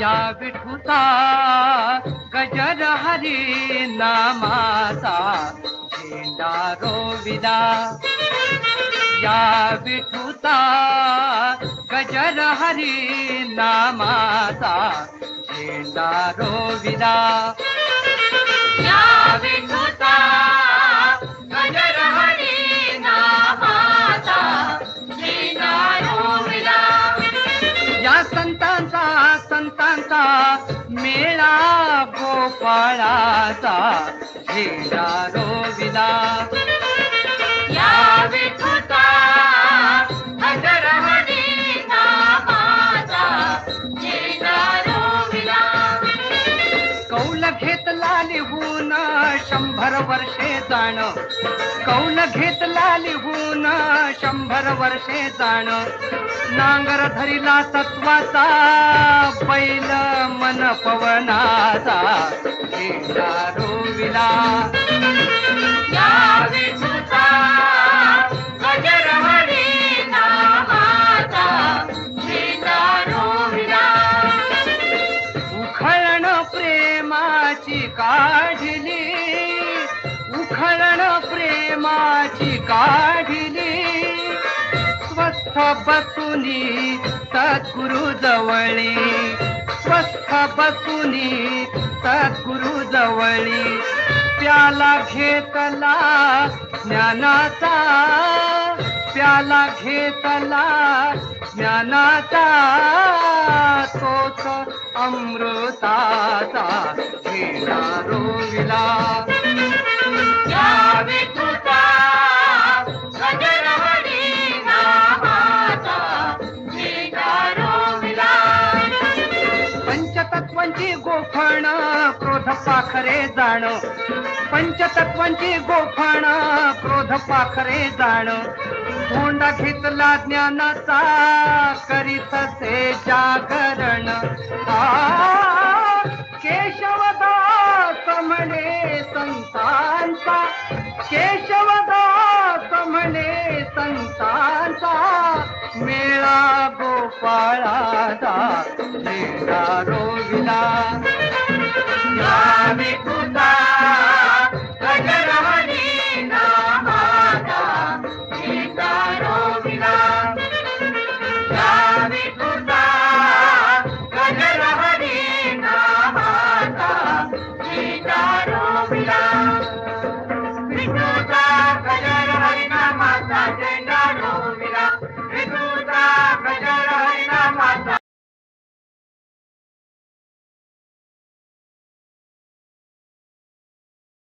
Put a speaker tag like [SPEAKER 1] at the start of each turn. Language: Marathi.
[SPEAKER 1] या विठूचा गजर हरी नामाचा झेंडा रोविला या विठूचा गजर हरी नामाचा झेंडा रोविला
[SPEAKER 2] या विठूचा गजर हरी नामाचा झेंडा रोविला
[SPEAKER 1] या संतांचा संतांचा मेळा गोपाळाचा झेंडा घेतला लिहून शंभर वर्षे जाण. कौल घेतला लिहून शंभर वर्षे जाण. नांगर धरिला सत्वाचा बैल मन पवनाचा. रोविला प्रेमाची काढली उखळण प्रेमाची काढली. स्वस्थ बसुनी सद्गुरु जवळी स्वस्थ बसुनी सद्गुरु जवळी प्याला घेतला ज्ञानाचा प्याला घेतला ज्ञानाचा. तोच अमृताचा घेला रोविला गोफण क्रोध पाखरे जाण. पंचतत्वांची गोफण क्रोध पाखरे जाण. धोंडा घेतला ज्ञानाचा करीत से जागरण. आ, केशवदास म्हणे संतांचा. केशवदास म्हणे संतांचा. मेळा गोपाळाचा मेळा रोविला